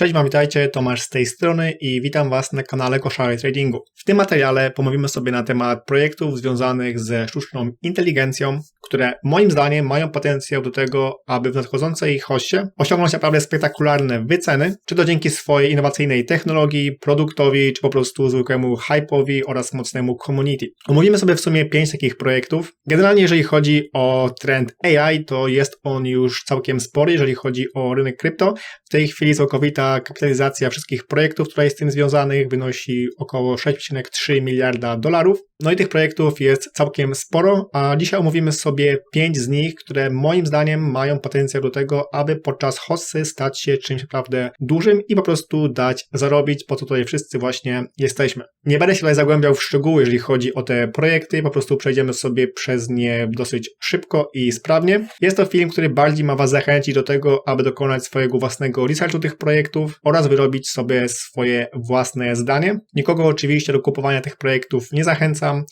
Cześć Wam, witajcie, Tomasz z tej strony i witam Was na kanale Koszary Tradingu. W tym materiale pomówimy sobie na temat projektów związanych ze sztuczną inteligencją, które moim zdaniem mają potencjał do tego, aby w nadchodzącej hoście osiągnąć naprawdę spektakularne wyceny, czy to dzięki swojej innowacyjnej technologii, produktowi, czy po prostu zwykłemu hype'owi oraz mocnemu community. Omówimy sobie w sumie pięć takich projektów. Generalnie jeżeli chodzi o trend AI, to jest on już całkiem spory, jeżeli chodzi o rynek krypto. W tej chwili całkowita kapitalizacja wszystkich projektów, która jest z tym związanych, wynosi około 6,3 miliarda dolarów. No i tych projektów jest całkiem sporo, a dzisiaj omówimy sobie pięć z nich, które moim zdaniem mają potencjał do tego, aby podczas hossy stać się czymś naprawdę dużym i po prostu dać zarobić, po co tutaj wszyscy właśnie jesteśmy. Nie będę się tutaj zagłębiał w szczegóły, jeżeli chodzi o te projekty, po prostu przejdziemy sobie przez nie dosyć szybko i sprawnie. Jest to film, który bardziej ma Was zachęcić do tego, aby dokonać swojego własnego researchu tych projektów oraz wyrobić sobie swoje własne zdanie. Nikogo oczywiście do kupowania tych projektów nie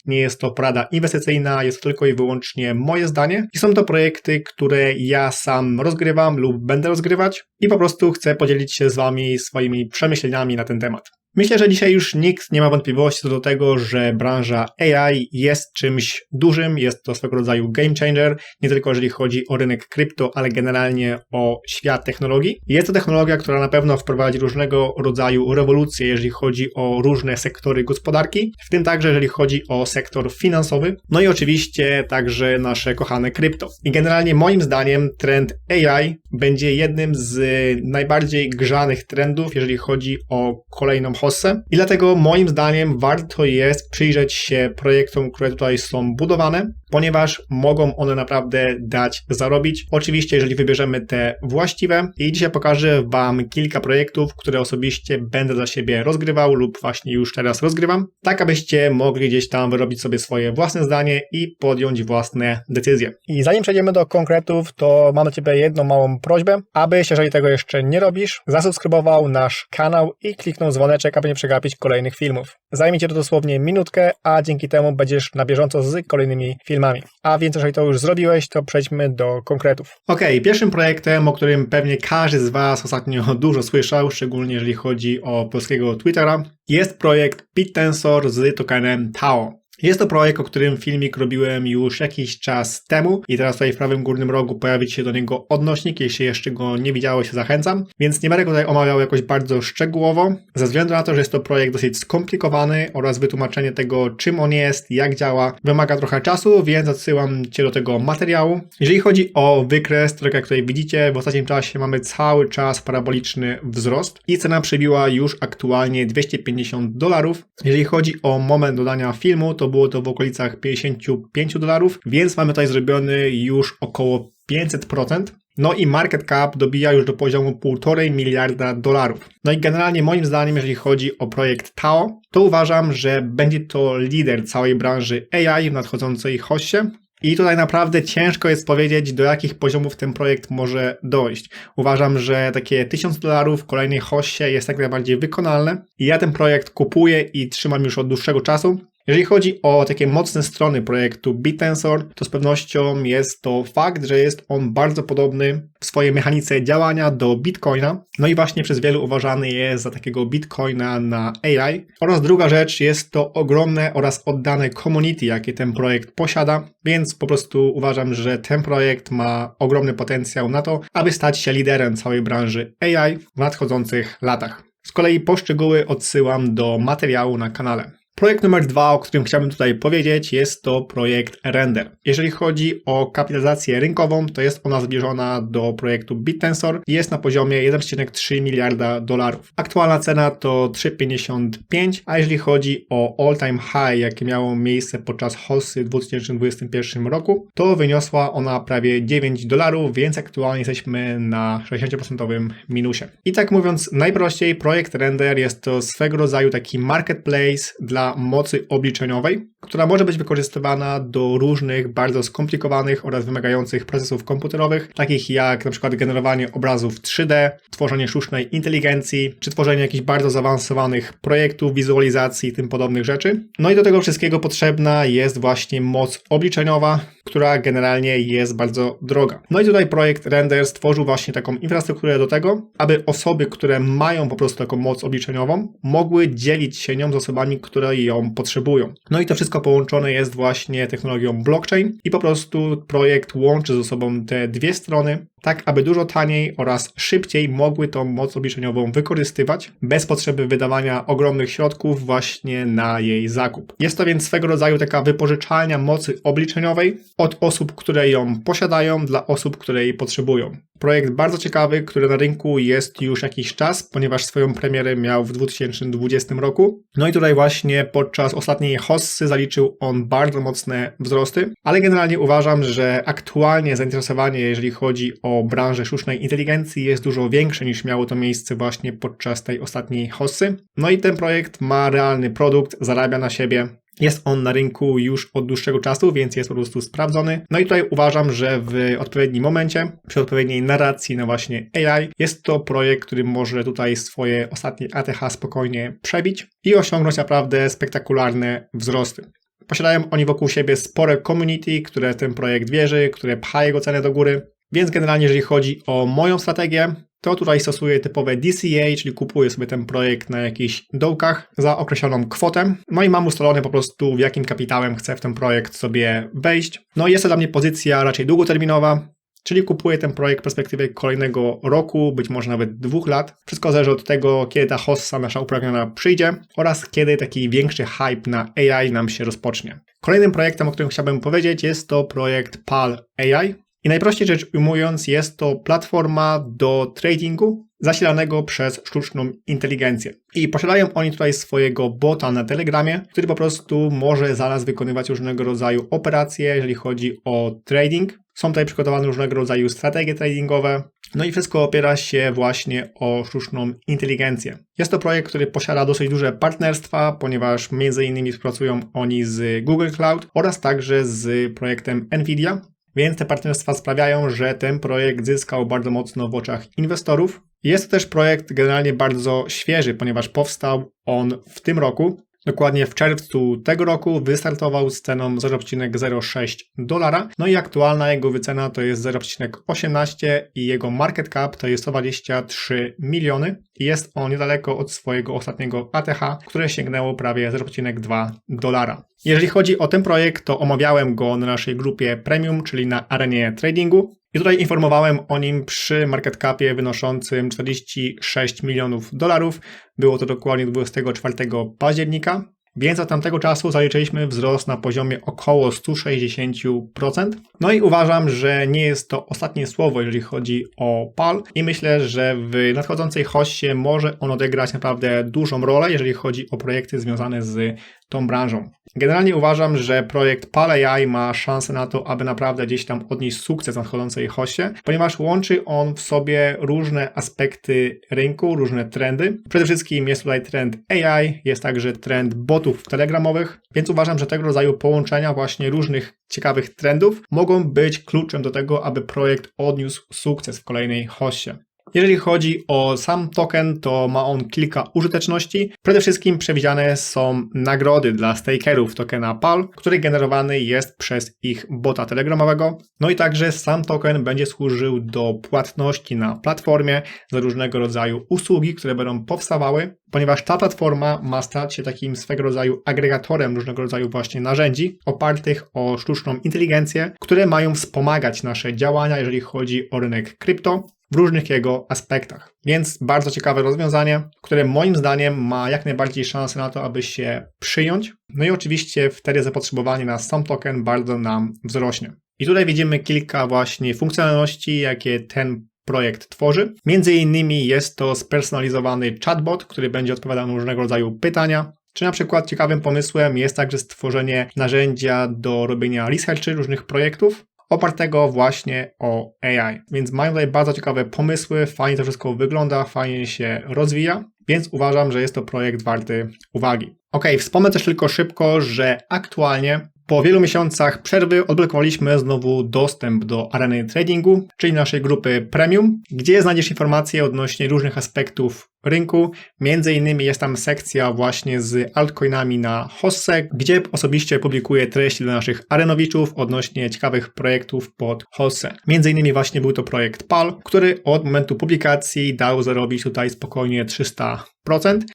nie jest to porada inwestycyjna, jest tylko i wyłącznie moje zdanie i są to projekty, które ja sam rozgrywam lub będę rozgrywać i po prostu chcę podzielić się z Wami swoimi przemyśleniami na ten temat. Myślę, że dzisiaj już nikt nie ma wątpliwości co do tego, że branża AI jest czymś dużym, jest to swego rodzaju game changer, nie tylko jeżeli chodzi o rynek krypto, ale generalnie o świat technologii. Jest to technologia, która na pewno wprowadzi różnego rodzaju rewolucje, jeżeli chodzi o różne sektory gospodarki, w tym także jeżeli chodzi o sektor finansowy, no i oczywiście także nasze kochane krypto. I generalnie moim zdaniem trend AI będzie jednym z najbardziej grzanych trendów, jeżeli chodzi o kolejną Hossę. I dlatego moim zdaniem warto jest przyjrzeć się projektom, które tutaj są budowane, ponieważ mogą one naprawdę dać zarobić. Oczywiście, jeżeli wybierzemy te właściwe. I dzisiaj pokażę Wam kilka projektów, które osobiście będę dla siebie rozgrywał lub właśnie już teraz rozgrywam, tak abyście mogli gdzieś tam wyrobić sobie swoje własne zdanie i podjąć własne decyzje. I zanim przejdziemy do konkretów, to mam do Ciebie jedną małą prośbę, abyś, jeżeli tego jeszcze nie robisz, zasubskrybował nasz kanał i kliknął dzwoneczek, aby nie przegapić kolejnych filmów. Zajmie Cię to dosłownie minutkę, a dzięki temu będziesz na bieżąco z kolejnymi filmami. A więc jeżeli to już zrobiłeś, to przejdźmy do konkretów. Ok, pierwszym projektem, o którym pewnie każdy z Was ostatnio dużo słyszał, szczególnie jeżeli chodzi o polskiego Twittera, jest projekt BitTensor z tokenem TAO. Jest to projekt, o którym filmik robiłem już jakiś czas temu i teraz tutaj w prawym górnym rogu pojawi się do niego odnośnik, jeśli jeszcze go nie widziałeś, zachęcam, więc nie będę go tutaj omawiał jakoś bardzo szczegółowo, ze względu na to, że jest to projekt dosyć skomplikowany oraz wytłumaczenie tego, czym on jest, jak działa, wymaga trochę czasu, więc odsyłam Cię do tego materiału. Jeżeli chodzi o wykres, to tak jak tutaj widzicie, w ostatnim czasie mamy cały czas paraboliczny wzrost i cena przebiła już aktualnie 250 dolarów. Jeżeli chodzi o moment dodania filmu, to było to w okolicach 55 dolarów, więc mamy tutaj zrobiony już około 500%. No i market cap dobija już do poziomu 1,5 miliarda dolarów. No i generalnie moim zdaniem, jeżeli chodzi o projekt TAO, to uważam, że będzie to lider całej branży AI w nadchodzącej hoście. I tutaj naprawdę ciężko jest powiedzieć, do jakich poziomów ten projekt może dojść. Uważam, że takie 1000 dolarów w kolejnej hoście jest jak najbardziej wykonalne. I ja ten projekt kupuję i trzymam już od dłuższego czasu. Jeżeli chodzi o takie mocne strony projektu BitTensor, to z pewnością jest to fakt, że jest on bardzo podobny w swojej mechanice działania do Bitcoina. No i właśnie przez wielu uważany jest za takiego Bitcoina na AI. Oraz druga rzecz, jest to ogromne oraz oddane community, jakie ten projekt posiada, więc po prostu uważam, że ten projekt ma ogromny potencjał na to, aby stać się liderem całej branży AI w nadchodzących latach. Z kolei poszczegóły odsyłam do materiału na kanale. Projekt numer dwa, o którym chciałbym tutaj powiedzieć, jest to projekt Render. Jeżeli chodzi o kapitalizację rynkową, to jest ona zbliżona do projektu BitTensor i jest na poziomie 1,3 miliarda dolarów. Aktualna cena to 3,55, a jeżeli chodzi o all-time high, jakie miało miejsce podczas Hossy w 2021 roku, to wyniosła ona prawie 9 dolarów, więc aktualnie jesteśmy na 60% minusie. I tak mówiąc najprościej, projekt Render jest to swego rodzaju taki marketplace dla mocy obliczeniowej, która może być wykorzystywana do różnych bardzo skomplikowanych oraz wymagających procesów komputerowych, takich jak przykład generowanie obrazów 3D, tworzenie sztucznej inteligencji, czy tworzenie jakichś bardzo zaawansowanych projektów, wizualizacji i tym podobnych rzeczy. No i do tego wszystkiego potrzebna jest właśnie moc obliczeniowa, która generalnie jest bardzo droga. No i tutaj projekt Render stworzył właśnie taką infrastrukturę do tego, aby osoby, które mają po prostu taką moc obliczeniową, mogły dzielić się nią z osobami, które ją potrzebują. No i to wszystko połączone jest właśnie technologią blockchain i po prostu projekt łączy ze sobą te dwie strony, tak aby dużo taniej oraz szybciej mogły tą moc obliczeniową wykorzystywać, bez potrzeby wydawania ogromnych środków właśnie na jej zakup. Jest to więc swego rodzaju taka wypożyczalnia mocy obliczeniowej od osób, które ją posiadają, dla osób, które jej potrzebują. Projekt bardzo ciekawy, który na rynku jest już jakiś czas, ponieważ swoją premierę miał w 2020 roku. No i tutaj właśnie podczas ostatniej hossy zaliczył on bardzo mocne wzrosty, ale generalnie uważam, że aktualnie zainteresowanie, jeżeli chodzi o branżę sztucznej inteligencji, jest dużo większe niż miało to miejsce właśnie podczas tej ostatniej hossy. No i ten projekt ma realny produkt, zarabia na siebie, jest on na rynku już od dłuższego czasu, więc jest po prostu sprawdzony. No i tutaj uważam, że w odpowiednim momencie, przy odpowiedniej narracji na właśnie AI, jest to projekt, który może tutaj swoje ostatnie ATH spokojnie przebić i osiągnąć naprawdę spektakularne wzrosty. Posiadają oni wokół siebie spore community, które ten projekt wierzy, które pcha jego cenę do góry. Więc generalnie, jeżeli chodzi o moją strategię, to tutaj stosuję typowe DCA, czyli kupuję sobie ten projekt na jakichś dołkach za określoną kwotę. No i mam ustalone po prostu, w jakim kapitałem chcę w ten projekt sobie wejść. No i jest to dla mnie pozycja raczej długoterminowa, czyli kupuję ten projekt w perspektywie kolejnego roku, być może nawet dwóch lat. Wszystko zależy od tego, kiedy ta hossa nasza uprawniona przyjdzie oraz kiedy taki większy hype na AI nam się rozpocznie. Kolejnym projektem, o którym chciałbym powiedzieć, jest to projekt PAL AI. I najprościej rzecz ujmując, jest to platforma do tradingu zasilanego przez sztuczną inteligencję. I posiadają oni tutaj swojego bota na Telegramie, który po prostu może za nas wykonywać różnego rodzaju operacje, jeżeli chodzi o trading. Są tutaj przygotowane różnego rodzaju strategie tradingowe, no i wszystko opiera się właśnie o sztuczną inteligencję. Jest to projekt, który posiada dosyć duże partnerstwa, ponieważ między innymi współpracują oni z Google Cloud oraz także z projektem Nvidia. Więc te partnerstwa sprawiają, że ten projekt zyskał bardzo mocno w oczach inwestorów. Jest to też projekt generalnie bardzo świeży, ponieważ powstał on w tym roku. Dokładnie w czerwcu tego roku wystartował z ceną 0,06 dolara, no i aktualna jego wycena to jest 0,18 i jego market cap to jest 123 miliony jest on niedaleko od swojego ostatniego ATH, które sięgnęło prawie 0,2 dolara. Jeżeli chodzi o ten projekt, to omawiałem go na naszej grupie premium, czyli na arenie tradingu. I tutaj informowałem o nim przy market capie wynoszącym 46 milionów dolarów. Było to dokładnie 24 października. Więc od tamtego czasu zaliczyliśmy wzrost na poziomie około 160%. No i uważam, że nie jest to ostatnie słowo, jeżeli chodzi o PAL i myślę, że w nadchodzącej hoście może on odegrać naprawdę dużą rolę, jeżeli chodzi o projekty związane z tą branżą. Generalnie uważam, że projekt PalAI ma szansę na to, aby naprawdę gdzieś tam odnieść sukces w nadchodzącej hoście, ponieważ łączy on w sobie różne aspekty rynku, różne trendy. Przede wszystkim jest tutaj trend AI, jest także trend botów telegramowych, więc uważam, że tego rodzaju połączenia właśnie różnych ciekawych trendów mogą być kluczem do tego, aby projekt odniósł sukces w kolejnej hoście. Jeżeli chodzi o sam token, to ma on kilka użyteczności. Przede wszystkim przewidziane są nagrody dla stakerów tokena PAL, który generowany jest przez ich bota telegramowego. No i także sam token będzie służył do płatności na platformie za różnego rodzaju usługi, które będą powstawały, ponieważ ta platforma ma stać się takim swego rodzaju agregatorem różnego rodzaju właśnie narzędzi opartych o sztuczną inteligencję, które mają wspomagać nasze działania, jeżeli chodzi o rynek krypto w różnych jego aspektach. Więc bardzo ciekawe rozwiązanie, które moim zdaniem ma jak najbardziej szansę na to, aby się przyjąć. No i oczywiście wtedy zapotrzebowanie na sam token bardzo nam wzrośnie. I tutaj widzimy kilka właśnie funkcjonalności, jakie ten projekt tworzy. Między innymi jest to spersonalizowany chatbot, który będzie odpowiadał na różnego rodzaju pytania. Czy na przykład ciekawym pomysłem jest także stworzenie narzędzia do robienia researchy różnych projektów, opartego właśnie o AI. Więc mają tutaj bardzo ciekawe pomysły, fajnie to wszystko wygląda, fajnie się rozwija, więc uważam, że jest to projekt warty uwagi. Ok, wspomnę też tylko szybko, że aktualnie po wielu miesiącach przerwy odblokowaliśmy znowu dostęp do areny tradingu, czyli naszej grupy premium, gdzie znajdziesz informacje odnośnie różnych aspektów rynku. Między innymi jest tam sekcja właśnie z altcoinami na Hosse, gdzie osobiście publikuję treści dla naszych arenowiczów odnośnie ciekawych projektów pod Hosse. Między innymi właśnie był to projekt PAL, który od momentu publikacji dał zarobić tutaj spokojnie 300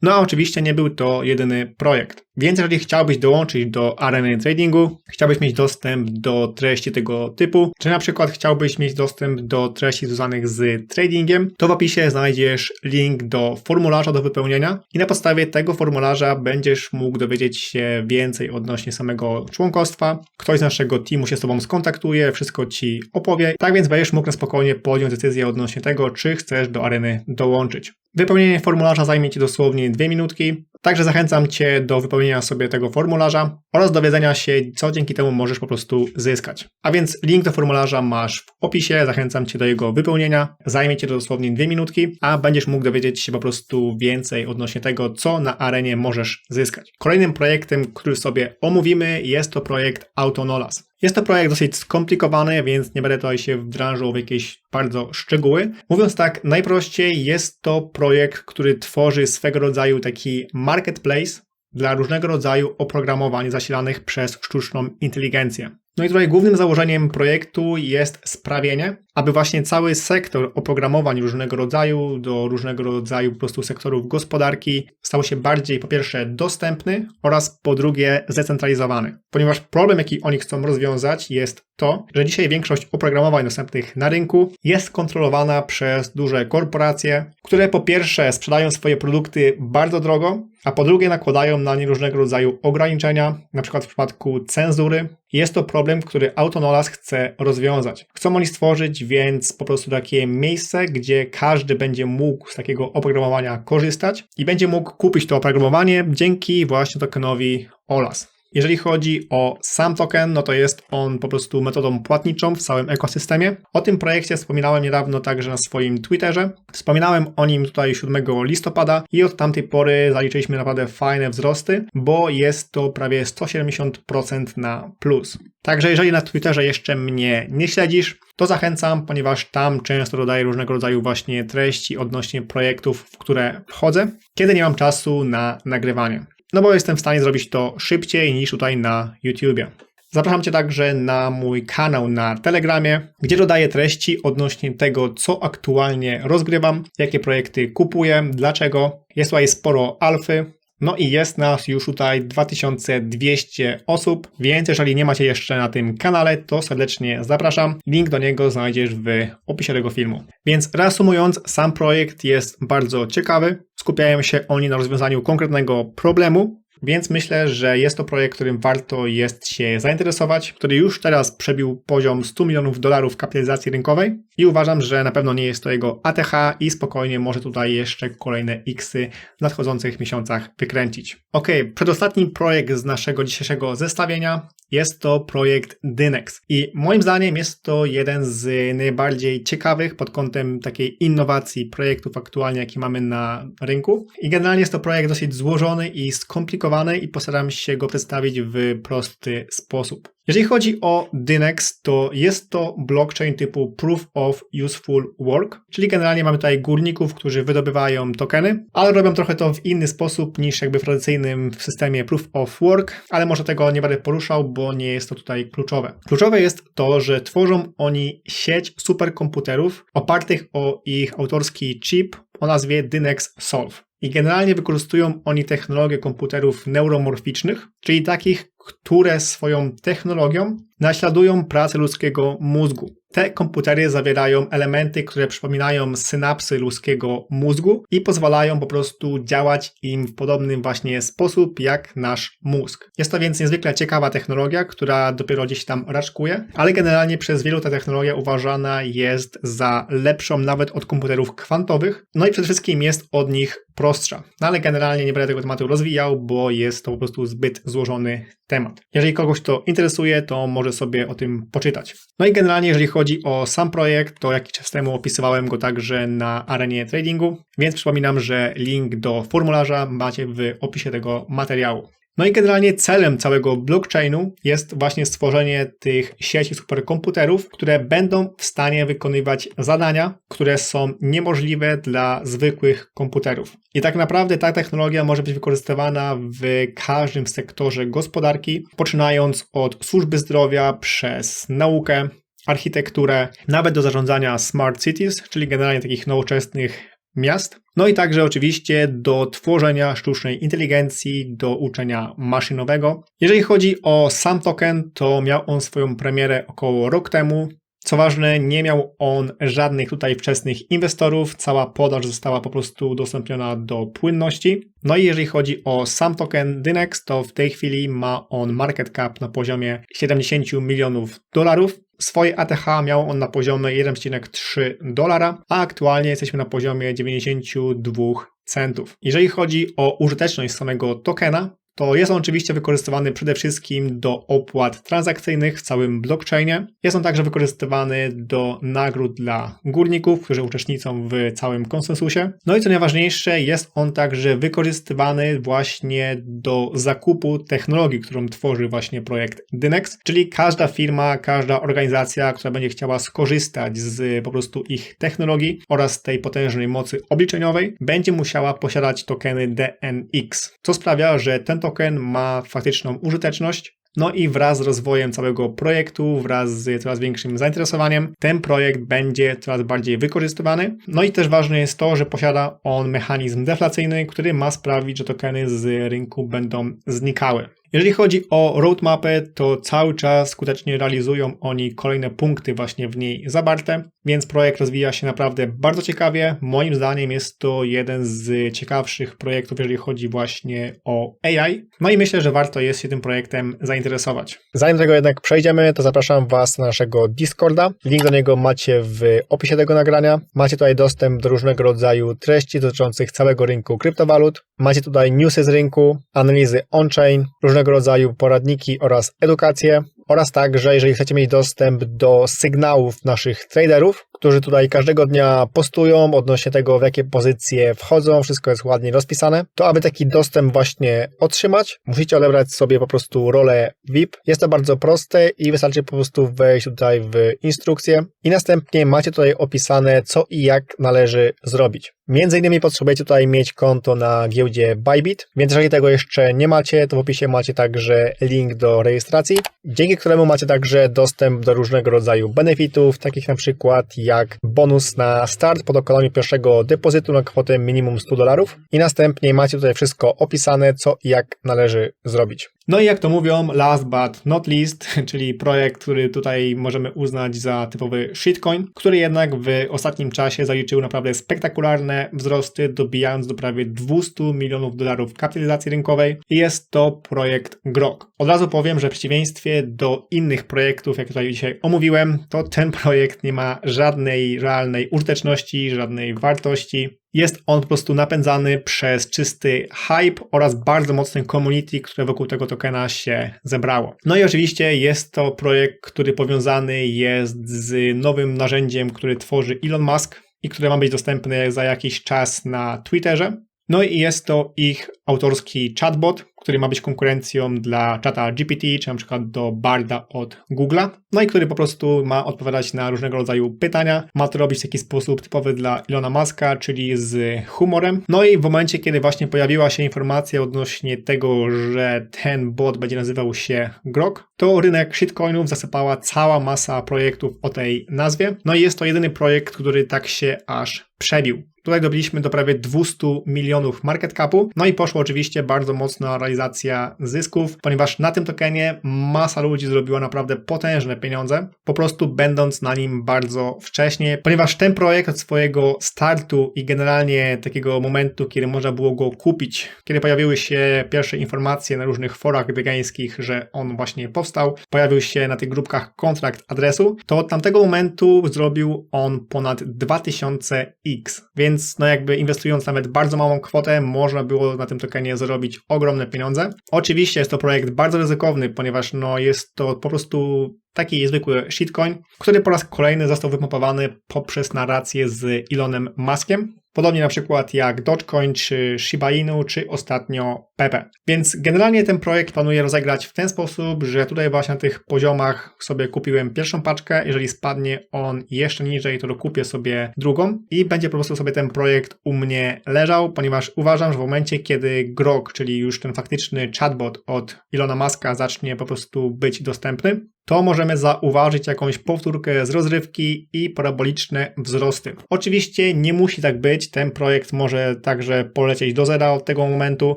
no a oczywiście nie był to jedyny projekt. Więc jeżeli chciałbyś dołączyć do areny tradingu, chciałbyś mieć dostęp do treści tego typu, czy na przykład chciałbyś mieć dostęp do treści związanych z tradingiem, to w opisie znajdziesz link do formularza do wypełnienia i na podstawie tego formularza będziesz mógł dowiedzieć się więcej odnośnie samego członkostwa. Ktoś z naszego teamu się z Tobą skontaktuje, wszystko Ci opowie, tak więc będziesz mógł na spokojnie podjąć decyzję odnośnie tego, czy chcesz do areny dołączyć. Wypełnienie formularza zajmie Ci dosłownie dwie minutki, także zachęcam Cię do wypełnienia sobie tego formularza oraz dowiedzenia się, co dzięki temu możesz po prostu zyskać. A więc link do formularza masz w opisie, zachęcam Cię do jego wypełnienia. Zajmie Cię to dosłownie dwie minutki, a będziesz mógł dowiedzieć się po prostu więcej odnośnie tego, co na arenie możesz zyskać. Kolejnym projektem, który sobie omówimy, jest to projekt Autonolas. Jest to projekt dosyć skomplikowany, więc nie będę tutaj się wdrażał w jakieś bardzo szczegóły. Mówiąc tak, najprościej jest to projekt, który tworzy swego rodzaju taki marketplace dla różnego rodzaju oprogramowań zasilanych przez sztuczną inteligencję. No i tutaj głównym założeniem projektu jest sprawienie, aby właśnie cały sektor oprogramowań różnego rodzaju do różnego rodzaju po prostu sektorów gospodarki stał się bardziej po pierwsze dostępny oraz po drugie zdecentralizowany. Ponieważ problem, jaki oni chcą rozwiązać jest to, że dzisiaj większość oprogramowań dostępnych na rynku jest kontrolowana przez duże korporacje, które po pierwsze sprzedają swoje produkty bardzo drogo, a po drugie nakładają na nie różnego rodzaju ograniczenia, na przykład w przypadku cenzury. Jest to problem, który Autonolas chce rozwiązać. Chcą oni stworzyć więc po prostu takie miejsce, gdzie każdy będzie mógł z takiego oprogramowania korzystać i będzie mógł kupić to oprogramowanie dzięki właśnie tokenowi OLAS. Jeżeli chodzi o sam token, no to jest on po prostu metodą płatniczą w całym ekosystemie. O tym projekcie wspominałem niedawno także na swoim Twitterze. Wspominałem o nim tutaj 7 listopada i od tamtej pory zaliczyliśmy naprawdę fajne wzrosty, bo jest to prawie 170% na plus. Także jeżeli na Twitterze jeszcze mnie nie śledzisz, to zachęcam, ponieważ tam często dodaję różnego rodzaju właśnie treści odnośnie projektów, w które wchodzę, kiedy nie mam czasu na nagrywanie no bo jestem w stanie zrobić to szybciej niż tutaj na YouTubie. Zapraszam Cię także na mój kanał na Telegramie, gdzie dodaję treści odnośnie tego, co aktualnie rozgrywam, jakie projekty kupuję, dlaczego. Jest tutaj sporo alfy, no i jest nas już tutaj 2200 osób, więc jeżeli nie macie jeszcze na tym kanale, to serdecznie zapraszam. Link do niego znajdziesz w opisie tego filmu. Więc reasumując, sam projekt jest bardzo ciekawy. Skupiają się oni na rozwiązaniu konkretnego problemu, więc myślę, że jest to projekt, którym warto jest się zainteresować, który już teraz przebił poziom 100 milionów dolarów kapitalizacji rynkowej i uważam, że na pewno nie jest to jego ATH i spokojnie może tutaj jeszcze kolejne Xy w nadchodzących miesiącach wykręcić. Ok, przedostatni projekt z naszego dzisiejszego zestawienia jest to projekt Dynex. I moim zdaniem jest to jeden z najbardziej ciekawych pod kątem takiej innowacji projektów aktualnie, jakie mamy na rynku. I generalnie jest to projekt dosyć złożony i skomplikowany i postaram się go przedstawić w prosty sposób. Jeżeli chodzi o Dynex, to jest to blockchain typu Proof of Useful Work, czyli generalnie mamy tutaj górników, którzy wydobywają tokeny, ale robią trochę to w inny sposób niż jakby w tradycyjnym systemie Proof of Work, ale może tego nie będę poruszał, bo nie jest to tutaj kluczowe. Kluczowe jest to, że tworzą oni sieć superkomputerów opartych o ich autorski chip o nazwie Dynex Solve. I generalnie wykorzystują oni technologię komputerów neuromorficznych, czyli takich, które swoją technologią naśladują pracę ludzkiego mózgu. Te komputery zawierają elementy, które przypominają synapsy ludzkiego mózgu i pozwalają po prostu działać im w podobnym właśnie sposób jak nasz mózg. Jest to więc niezwykle ciekawa technologia, która dopiero gdzieś tam raczkuje, ale generalnie przez wielu ta technologia uważana jest za lepszą nawet od komputerów kwantowych, no i przede wszystkim jest od nich prostsza. No ale generalnie nie będę tego tematu rozwijał, bo jest to po prostu zbyt złożony temat. Jeżeli kogoś to interesuje, to może sobie o tym poczytać. No i generalnie, jeżeli chodzi o sam projekt, to jakiś czas temu opisywałem go także na arenie tradingu, więc przypominam, że link do formularza macie w opisie tego materiału. No i generalnie celem całego blockchainu jest właśnie stworzenie tych sieci superkomputerów, które będą w stanie wykonywać zadania, które są niemożliwe dla zwykłych komputerów. I tak naprawdę ta technologia może być wykorzystywana w każdym sektorze gospodarki, poczynając od służby zdrowia przez naukę, architekturę, nawet do zarządzania smart cities, czyli generalnie takich nowoczesnych miast. No i także oczywiście do tworzenia sztucznej inteligencji, do uczenia maszynowego. Jeżeli chodzi o sam token, to miał on swoją premierę około rok temu. Co ważne, nie miał on żadnych tutaj wczesnych inwestorów, cała podaż została po prostu udostępniona do płynności. No i jeżeli chodzi o sam token Dynex, to w tej chwili ma on market cap na poziomie 70 milionów dolarów. Swoje ATH miał on na poziomie 1,3 dolara, a aktualnie jesteśmy na poziomie 92 centów. Jeżeli chodzi o użyteczność samego tokena, to jest on oczywiście wykorzystywany przede wszystkim do opłat transakcyjnych w całym blockchainie. Jest on także wykorzystywany do nagród dla górników, którzy uczestniczą w całym konsensusie. No i co najważniejsze, jest on także wykorzystywany właśnie do zakupu technologii, którą tworzy właśnie projekt Dynex, czyli każda firma, każda organizacja, która będzie chciała skorzystać z po prostu ich technologii oraz tej potężnej mocy obliczeniowej, będzie musiała posiadać tokeny DNX, co sprawia, że ten token ma faktyczną użyteczność, no i wraz z rozwojem całego projektu, wraz z coraz większym zainteresowaniem, ten projekt będzie coraz bardziej wykorzystywany. No i też ważne jest to, że posiada on mechanizm deflacyjny, który ma sprawić, że tokeny z rynku będą znikały. Jeżeli chodzi o roadmapę, to cały czas skutecznie realizują oni kolejne punkty właśnie w niej zawarte, więc projekt rozwija się naprawdę bardzo ciekawie. Moim zdaniem jest to jeden z ciekawszych projektów, jeżeli chodzi właśnie o AI. No i myślę, że warto jest się tym projektem zainteresować. Zanim tego jednak przejdziemy, to zapraszam Was na naszego Discorda. Link do niego macie w opisie tego nagrania. Macie tutaj dostęp do różnego rodzaju treści dotyczących całego rynku kryptowalut. Macie tutaj newsy z rynku, analizy on-chain, różnego rodzaju poradniki oraz edukację oraz także, jeżeli chcecie mieć dostęp do sygnałów naszych traderów, którzy tutaj każdego dnia postują odnośnie tego, w jakie pozycje wchodzą, wszystko jest ładnie rozpisane, to aby taki dostęp właśnie otrzymać, musicie odebrać sobie po prostu rolę VIP. Jest to bardzo proste i wystarczy po prostu wejść tutaj w instrukcję i następnie macie tutaj opisane, co i jak należy zrobić. Między innymi potrzebujecie tutaj mieć konto na giełdzie Bybit, więc jeżeli tego jeszcze nie macie, to w opisie macie także link do rejestracji, dzięki któremu macie także dostęp do różnego rodzaju benefitów, takich na przykład jak bonus na start po dokonaniu pierwszego depozytu na kwotę minimum 100 dolarów i następnie macie tutaj wszystko opisane, co i jak należy zrobić. No i jak to mówią, last but not least, czyli projekt, który tutaj możemy uznać za typowy shitcoin, który jednak w ostatnim czasie zaliczył naprawdę spektakularne wzrosty, dobijając do prawie 200 milionów dolarów kapitalizacji rynkowej. Jest to projekt Grok. Od razu powiem, że w przeciwieństwie do innych projektów, jak tutaj dzisiaj omówiłem, to ten projekt nie ma żadnej realnej użyteczności, żadnej wartości. Jest on po prostu napędzany przez czysty hype oraz bardzo mocny community, które wokół tego tokena się zebrało. No i oczywiście jest to projekt, który powiązany jest z nowym narzędziem, który tworzy Elon Musk i które ma być dostępne za jakiś czas na Twitterze. No i jest to ich autorski chatbot, który ma być konkurencją dla czata GPT, czy na przykład do Barda od Google'a, no i który po prostu ma odpowiadać na różnego rodzaju pytania. Ma to robić w taki sposób typowy dla Ilona Muska, czyli z humorem. No i w momencie, kiedy właśnie pojawiła się informacja odnośnie tego, że ten bot będzie nazywał się Grok, to rynek shitcoinów zasypała cała masa projektów o tej nazwie. No i jest to jedyny projekt, który tak się aż przebił. Tutaj dobiliśmy do prawie 200 milionów market capu, no i poszło oczywiście bardzo mocna realizacja zysków, ponieważ na tym tokenie masa ludzi zrobiła naprawdę potężne pieniądze, po prostu będąc na nim bardzo wcześnie, ponieważ ten projekt od swojego startu i generalnie takiego momentu, kiedy można było go kupić, kiedy pojawiły się pierwsze informacje na różnych forach wegańskich, że on właśnie powstał, pojawił się na tych grupkach kontrakt adresu, to od tamtego momentu zrobił on ponad 2000x, więc no jakby inwestując nawet bardzo małą kwotę, można było na tym tokenie zarobić ogromne pieniądze pieniądze. Oczywiście jest to projekt bardzo ryzykowny, ponieważ no, jest to po prostu taki zwykły shitcoin, który po raz kolejny został wypompowany poprzez narrację z Elonem Muskiem. Podobnie na przykład jak Dogecoin, czy Shiba Inu, czy ostatnio Pepe. Więc generalnie ten projekt planuję rozegrać w ten sposób, że tutaj właśnie na tych poziomach sobie kupiłem pierwszą paczkę. Jeżeli spadnie on jeszcze niżej, to dokupię sobie drugą i będzie po prostu sobie ten projekt u mnie leżał, ponieważ uważam, że w momencie, kiedy Grok, czyli już ten faktyczny chatbot od Ilona Maska zacznie po prostu być dostępny, to możemy zauważyć jakąś powtórkę z rozrywki i paraboliczne wzrosty. Oczywiście nie musi tak być, ten projekt może także polecieć do zera od tego momentu,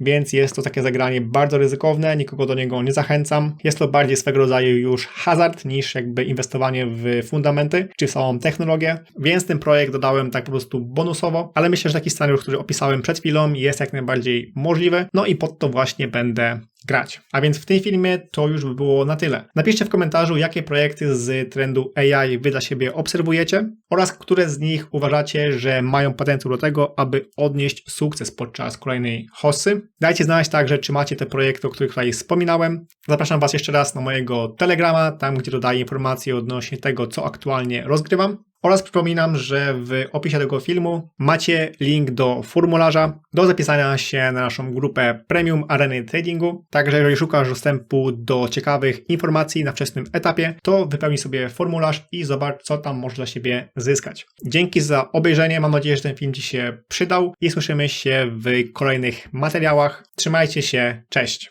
więc jest to takie zagranie bardzo ryzykowne, nikogo do niego nie zachęcam. Jest to bardziej swego rodzaju już hazard niż jakby inwestowanie w fundamenty czy w samą technologię, więc ten projekt dodałem tak po prostu bonusowo, ale myślę, że taki scenariusz, który opisałem przed chwilą jest jak najbardziej możliwy, no i pod to właśnie będę grać. A więc w tym filmie to już by było na tyle. Napiszcie w komentarzu, jakie projekty z trendu AI wy dla siebie obserwujecie oraz które z nich uważacie, że mają potencjał do tego, aby odnieść sukces podczas kolejnej hossy. Dajcie znać także, czy macie te projekty, o których tutaj wspominałem. Zapraszam Was jeszcze raz na mojego Telegrama, tam gdzie dodaję informacje odnośnie tego, co aktualnie rozgrywam. Oraz przypominam, że w opisie tego filmu macie link do formularza do zapisania się na naszą grupę Premium Areny Tradingu. Także jeżeli szukasz dostępu do ciekawych informacji na wczesnym etapie, to wypełnij sobie formularz i zobacz, co tam możesz dla siebie zyskać. Dzięki za obejrzenie. Mam nadzieję, że ten film Ci się przydał i słyszymy się w kolejnych materiałach. Trzymajcie się. Cześć.